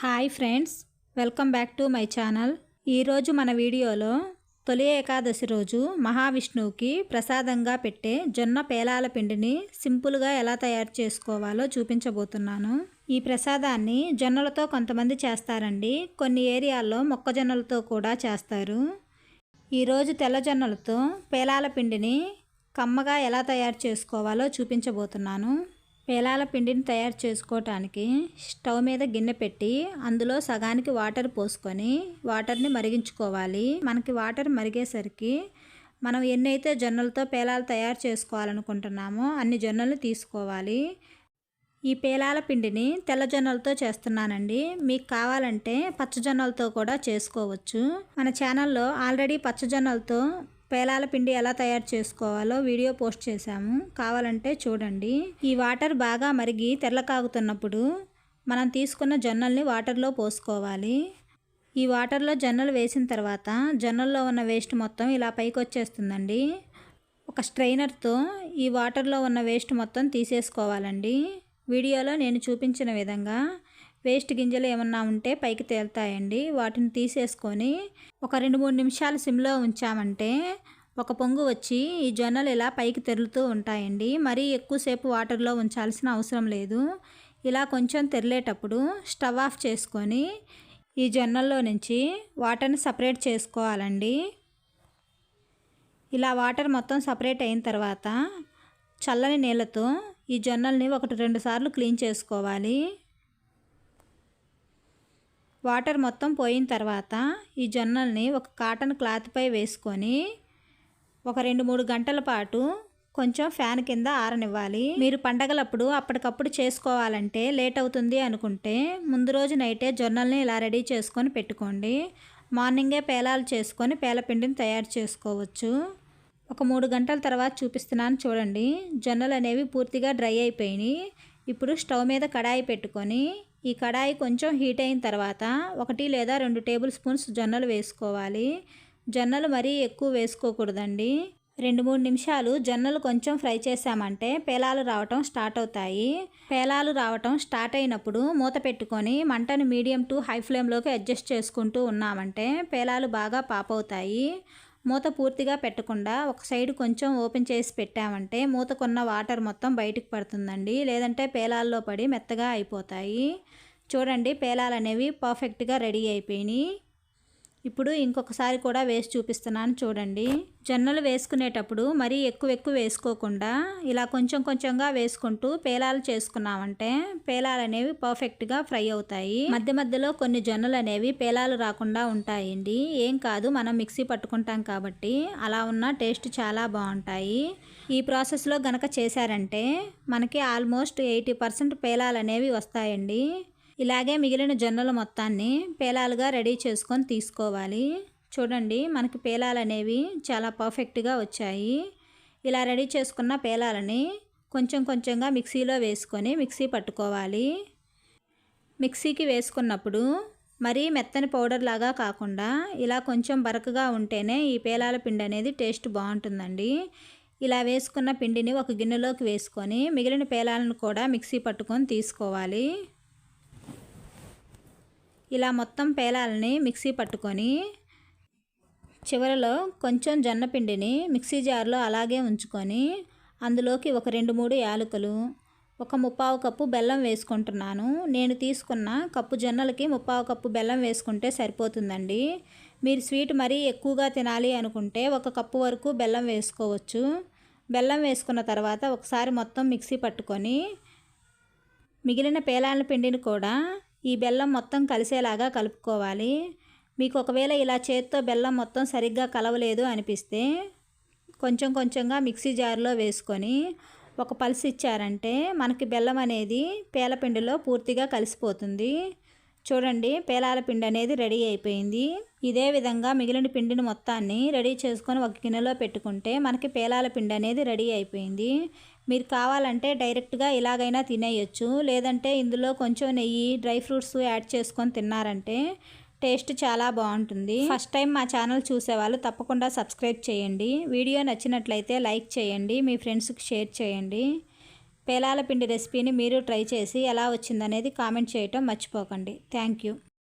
Hi friends welcome back to my channel. ఈరోజు మన వీడియోలో తొలి ఏకాదశి రోజు మహావిష్ణువుకి ప్రసాదంగా పెట్టే జొన్న పేలాల పిండిని సింపుల్గా ఎలా తయారు చేసుకోవాలో చూపించబోతున్నాను. ఈ ప్రసాదాన్ని జొన్నలతో కొంతమంది చేస్తారండి. కొన్ని ఏరియాల్లో మొక్కజొన్నలతో కూడా చేస్తారు. ఈరోజు తెల్లజొన్నలతో పేలాల పిండిని కమ్మగా ఎలా తయారు చేసుకోవాలో చూపించబోతున్నాను. పేలాల పిండిని తయారు చేసుకోవటానికి స్టవ్ మీద గిన్నె పెట్టి అందులో సగానికి వాటర్ పోసుకొని వాటర్ని మరిగించుకోవాలి. మనకి వాటర్ మరిగేసరికి మనం ఎన్నైతే జొన్నలతో పేలాలు తయారు చేసుకోవాలనుకుంటున్నామో అన్ని జొన్నలు తీసుకోవాలి. ఈ పేలాల పిండిని తెల్ల జొన్నలతో చేస్తున్నానండి. మీకు కావాలంటే పచ్చజొన్నలతో కూడా చేసుకోవచ్చు. మన ఛానల్లో ఆల్రెడీ పచ్చజొన్నలతో పేలాల పిండి ఎలా తయారు చేసుకోవాలో వీడియో పోస్ట్ చేశాము. కావాలంటే చూడండి. ఈ వాటర్ బాగా మరిగి తెల్లకాగుతున్నప్పుడు మనం తీసుకున్న జొన్నల్ని వాటర్లో పోసుకోవాలి. ఈ వాటర్లో జొన్నలు వేసిన తర్వాత జొన్నల్లో ఉన్న వేస్ట్ మొత్తం ఇలా పైకి వచ్చేస్తుందండి ఒక స్ట్రైనర్తో ఈ వాటర్లో ఉన్న వేస్ట్ మొత్తం తీసేసుకోవాలండి. వీడియోలో నేను చూపించిన విధంగా వేస్ట్ గింజలు ఏమన్నా ఉంటే పైకి తేలుతాయండి. వాటిని తీసేసుకొని ఒక రెండు మూడు నిమిషాలు సిమ్లో ఉంచామంటే ఒక పొంగు వచ్చి ఈ జొన్నలు ఇలా పైకి తెరులుతూ ఉంటాయండి. మరీ ఎక్కువసేపు వాటర్లో ఉంచాల్సిన అవసరం లేదు. ఇలా కొంచెం తెరిలేటప్పుడు స్టవ్ ఆఫ్ చేసుకొని ఈ జొన్నల్లో నుంచి వాటర్ని సపరేట్ చేసుకోవాలండి. ఇలా వాటర్ మొత్తం సపరేట్ అయిన తర్వాత చల్లని నీళ్ళతో ఈ జొన్నల్ని ఒకటి రెండు సార్లు క్లీన్ చేసుకోవాలి. వాటర్ మొత్తం పోయిన తర్వాత ఈ జొన్నల్ని ఒక కాటన్ క్లాత్పై వేసుకొని ఒక రెండు మూడు గంటల పాటు కొంచెం ఫ్యాన్ కింద ఆరనివ్వాలి. మీరు పండగలప్పుడు అప్పటికప్పుడు చేసుకోవాలంటే లేట్ అవుతుంది అనుకుంటే ముందు రోజు నైటే జొన్నల్ని ఇలా రెడీ చేసుకొని పెట్టుకోండి. మార్నింగే పేలాలు చేసుకొని పేలపిండిని తయారు చేసుకోవచ్చు. ఒక మూడు గంటల తర్వాత చూపిస్తున్నాను చూడండి. జొన్నలు అనేవి పూర్తిగా డ్రై అయిపోయినాయి. ఇప్పుడు స్టవ్ మీద కడాయి పెట్టుకొని ఈ కడాయి కొంచెం హీట్ అయిన తర్వాత ఒకటి లేదా రెండు టేబుల్ స్పూన్స్ జొన్నలు వేసుకోవాలి. జొన్నలు మరీ ఎక్కువ వేసుకోకూడదండి. రెండు మూడు నిమిషాలు జొన్నలు కొంచెం ఫ్రై చేసామంటే పేలాలు రావటం స్టార్ట్ అవుతాయి. పేలాలు రావటం స్టార్ట్ అయినప్పుడు మూత పెట్టుకొని మంటను మీడియం టు హై ఫ్లేమ్లోకి అడ్జస్ట్ చేసుకుంటూ ఉన్నామంటే పేలాలు బాగా పాపవుతాయి. మూత పూర్తిగా పెట్టకుండా ఒక సైడ్ కొంచెం ఓపెన్ చేసి పెట్టామంటే మూతకున్న వాటర్ మొత్తం బయటకు పడుతుందండి. లేదంటే పేలాల్లో పడి మెత్తగా అయిపోతాయి. చూడండి పేలాలు అనేవి పర్ఫెక్ట్గా రెడీ అయిపోయినాయి. ఇప్పుడు ఇంకొకసారి కూడా వేసి చూపిస్తున్నాను చూడండి. జొన్నలు వేసుకునేటప్పుడు మరీ ఎక్కువ ఎక్కువ వేసుకోకుండా ఇలా కొంచెం కొంచెంగా వేసుకుంటూ పేలాలు చేసుకున్నామంటే పేలాలు అనేవి పర్ఫెక్ట్గా ఫ్రై అవుతాయి. మధ్య మధ్యలో కొన్ని జొన్నలు అనేవి పేలాలు రాకుండా ఉంటాయండి. ఏం కాదు మనం మిక్సీ పట్టుకుంటాం కాబట్టి అలా ఉన్న టేస్ట్ చాలా బాగుంటాయి. ఈ ప్రాసెస్లో గనక చేశారంటే మనకి ఆల్మోస్ట్ ఎయిటీ పర్సెంట్ పేలాలు అనేవి వస్తాయండి. ఇలాగే మిగిలిన జొన్నలు మొత్తాన్ని పేలాలుగా రెడీ చేసుకొని తీసుకోవాలి. చూడండి మనకి పేలాలు అనేవి చాలా పర్ఫెక్ట్గా వచ్చాయి. ఇలా రెడీ చేసుకున్న పేలాలని కొంచెం కొంచెంగా మిక్సీలో వేసుకొని మిక్సీ పట్టుకోవాలి. మిక్సీకి వేసుకున్నప్పుడు మరీ మెత్తని పౌడర్ లాగా కాకుండా ఇలా కొంచెం బరకగా ఉంటేనే ఈ పేలాల పిండి అనేది టేస్ట్ బాగుంటుందండి. ఇలా వేసుకున్న పిండిని ఒక గిన్నెలోకి వేసుకొని మిగిలిన పేలాలను కూడా మిక్సీ పట్టుకొని తీసుకోవాలి. ఇలా మొత్తం పేలాలని మిక్సీ పట్టుకొని చివరిలో కొంచెం జొన్నపిండిని మిక్సీ జార్లో అలాగే ఉంచుకొని అందులోకి ఒక రెండు మూడు యాలకులు ఒక ముప్పావు కప్పు బెల్లం వేసుకుంటున్నాను. నేను తీసుకున్న కప్పు జొన్నలకి ముప్పావు కప్పు బెల్లం వేసుకుంటే సరిపోతుందండి. మీరు స్వీట్ మరీ ఎక్కువగా తినాలి అనుకుంటే ఒక కప్పు వరకు బెల్లం వేసుకోవచ్చు. బెల్లం వేసుకున్న తర్వాత ఒకసారి మొత్తం మిక్సీ పట్టుకొని మిగిలిన పేలాల పిండిని కూడా ఈ బెల్లం మొత్తం కలిసేలాగా కలుపుకోవాలి. మీకు ఒకవేళ ఇలా చేత్తో బెల్లం మొత్తం సరిగ్గా కలవలేదు అనిపిస్తే కొంచెం కొంచెంగా మిక్సీ జార్లో వేసుకొని ఒక పల్స్ ఇచ్చారంటే మనకి బెల్లం అనేది పేలపిండిలో పూర్తిగా కలిసిపోతుంది. చూడండి పేలాల పిండి అనేది రెడీ అయిపోయింది. ఇదే విధంగా మిగిలిన పిండిని మొత్తాన్ని రెడీ చేసుకొని ఒక గిన్నెలో పెట్టుకుంటే మనకి పేలాల పిండి అనేది రెడీ అయిపోయింది. మీరు కావాలంటే డైరెక్ట్గా ఇలాగైనా తినేయచ్చు. లేదంటే ఇందులో కొంచెం నెయ్యి డ్రై ఫ్రూట్స్ యాడ్ చేసుకొని తిన్నారంటే టేస్ట్ చాలా బాగుంటుంది. ఫస్ట్ టైం మా ఛానల్ చూసేవాళ్ళు తప్పకుండా సబ్స్క్రైబ్ చేయండి. వీడియో నచ్చినట్లయితే లైక్ చేయండి. మీ ఫ్రెండ్స్కి షేర్ చేయండి. పేలాల పిండి రెసిపీని మీరు ట్రై చేసి ఎలా వచ్చిందనేది కామెంట్ చేయటం మర్చిపోకండి. Thank you.